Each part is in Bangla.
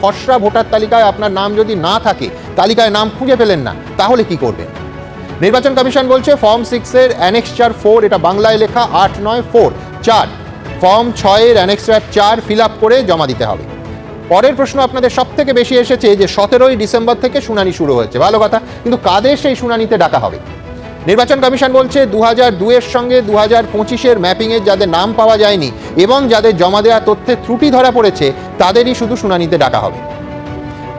খসড়া ভোটার তালিকায় আপনার নাম যদি না থাকে, তালিকায় নাম খুঁজে পেলেন না, তাহলে কি করবেন? নির্বাচন কমিশন বলছে ফর্ম সিক্সের অ্যানেক্সচার ফোর এটা বাংলায় লেখা আট নয় ফোর চার। ফর্ম ছয়ের অ্যানেক্সচার চার ফিল আপ করে জমা দিতে হবে। পরের প্রশ্ন আপনাদের সব থেকে বেশি এসেছে যে সতেরোই ডিসেম্বর থেকে শুনানি শুরু হয়েছে। ভালো কথা, কিন্তু কাদের সেই শুনানিতে ডাকা হবে? নির্বাচন কমিশন বলছে দু হাজার দুয়ের সঙ্গে দু হাজার পঁচিশের ম্যাপিংয়ের যাদের নাম পাওয়া যায়নি এবং যাদের জমা দেওয়া তথ্যে ত্রুটি ধরা পড়েছে, তাদেরই শুধু শুনানিতে ডাকা হবে।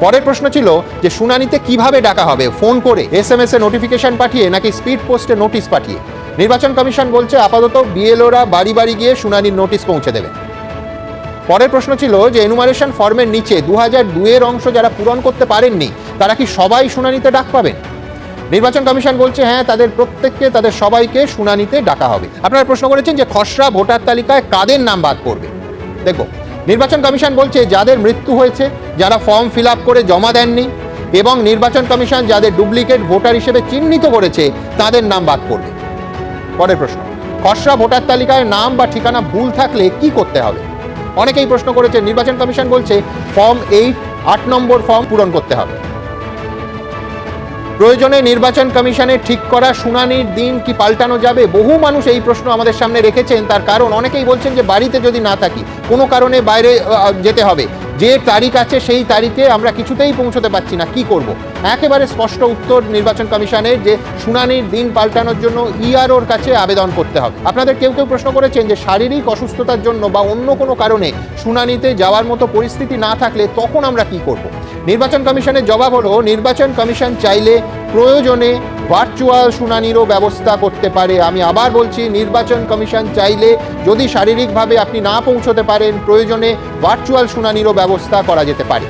পরের প্রশ্ন ছিল যে শুনানিতে কীভাবে ডাকা হবে? ফোন করে এস এম এস এ নোটিফিকেশন পাঠিয়ে নাকি স্পিড পোস্টে নোটিশ পাঠিয়ে? নির্বাচন কমিশন বলছে আপাতত বিএলওরা বাড়ি বাড়ি গিয়ে শুনানির নোটিশ পৌঁছে দেবে। পরের প্রশ্ন ছিল যে এনুমারেশন ফর্মের নিচে দু হাজার দুয়ের অংশ যারা পূরণ করতে পারেননি, তারা কি সবাই শুনানিতে ডাক পাবেন? নির্বাচন কমিশন বলছে হ্যাঁ তাদের প্রত্যেককে, তাদের সবাইকে শুনানিতে ডাকা হবে। আপনারা প্রশ্ন করেছেন যে খসড়া ভোটার তালিকায় কাদের নাম বাদ পড়বে? দেখো নির্বাচন কমিশন বলছে, যাদের মৃত্যু হয়েছে, যারা ফর্ম ফিল করে জমা দেননি এবং নির্বাচন কমিশন যাদের ডুপ্লিকেট ভোটার হিসেবে চিহ্নিত করেছে, তাদের নাম বাদ পড়বে। পরের প্রশ্ন, খসড়া ভোটার তালিকায় নাম বা ঠিকানা ভুল থাকলে কি করতে হবে? অনেকেই প্রশ্ন করেছে, নির্বাচন কমিশন বলছে, ফর্ম এইট, আট নম্বর ফর্ম পূরণ করতে হবে। প্রয়োজনে নির্বাচন কমিশনের ঠিক করা শুনানির দিন কি পাল্টানো যাবে? বহু মানুষ এই প্রশ্ন আমাদের সামনে রেখেছেন, তার কারণ অনেকেই বলছেন যে বাড়িতে যদি না থাকি, কোনো কারণে বাইরে যেতে হবে। যে তারিখ আছে সেই তারিখে আমরা কিছুতেই পৌঁছতে পারছি না। কি করব? একেবারে স্পষ্ট উত্তর নির্বাচন কমিশনের যে শুনানির দিন পাল্টানোর জন্য ইআরওর কাছে আবেদন করতে হবে। আপনাদের কেউ কেউ প্রশ্ন করেছেন যে শারীরিক অসুস্থতার জন্য বা অন্য কোনো কারণে শুনানিতে যাওয়ার মতো পরিস্থিতি না থাকলে তখন আমরা কি করব? নির্বাচন কমিশনের জবাব হলো, নির্বাচন কমিশন চাইলে প্রয়োজনে ভার্চুয়াল শুনানিরও ব্যবস্থা করতে পারে। আমি আবার বলছি, নির্বাচন কমিশন চাইলে যদি শারীরিকভাবে আপনি না পৌঁছতে পারেন, প্রয়োজনে ভার্চুয়াল শুনানিরও ব্যবস্থা করা যেতে পারে।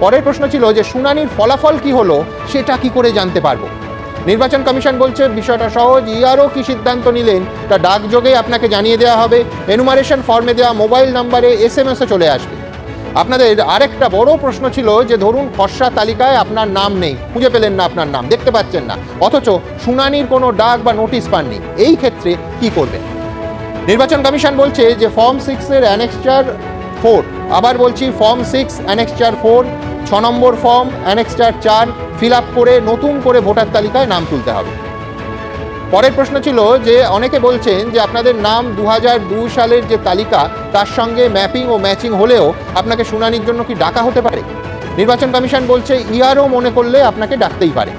পরের প্রশ্ন ছিল যে, শুনানির ফলাফল কি হলো, সেটা কি করে জানতে পারব? নির্বাচন কমিশন বলছে, বিষয়টা সহজ, ইয়ারও কি সিদ্ধান্ত নিলেন, তা ডাকযোগে আপনাকে জানিয়ে দেওয়া হবে। এনুমারেশন ফর্মে দেওয়া মোবাইল নাম্বারে এস এম এসও চলে আসবে। আপনাদের আরেকটা বড় প্রশ্ন ছিল যে ধরুন খসড়া তালিকায় আপনার নাম নেই, খুঁজে পেলেন না আপনার নাম, দেখতে পাচ্ছেন না। অথচ শুনানির কোনো ডাক বা নোটিশ পাননি। এই ক্ষেত্রে কি করবেন? নির্বাচন কমিশন বলছে যে ফর্ম সিক্সের অ্যানেক্সচার ফোর, আবার বলছি ফর্ম সিক্স, অ্যানেক্সচার ফোর, ছ নম্বর ফর্ম, অ্যানেক্সচার চার, ফিল আপ করে নতুন করে ভোটার তালিকায় নাম তুলতে হবে। পরের প্রশ্ন ছিল যে অনেকে বলছেন যে আপনাদের নাম দু সালের যে তালিকা, তার সঙ্গে ম্যাপিং ও ম্যাচিং হলেও আপনাকে শুনানির জন্য কি ডাকা হতে পারে? নির্বাচন কমিশন বলছে, ইয়ারও মনে করলে আপনাকে ডাকতেই পারে।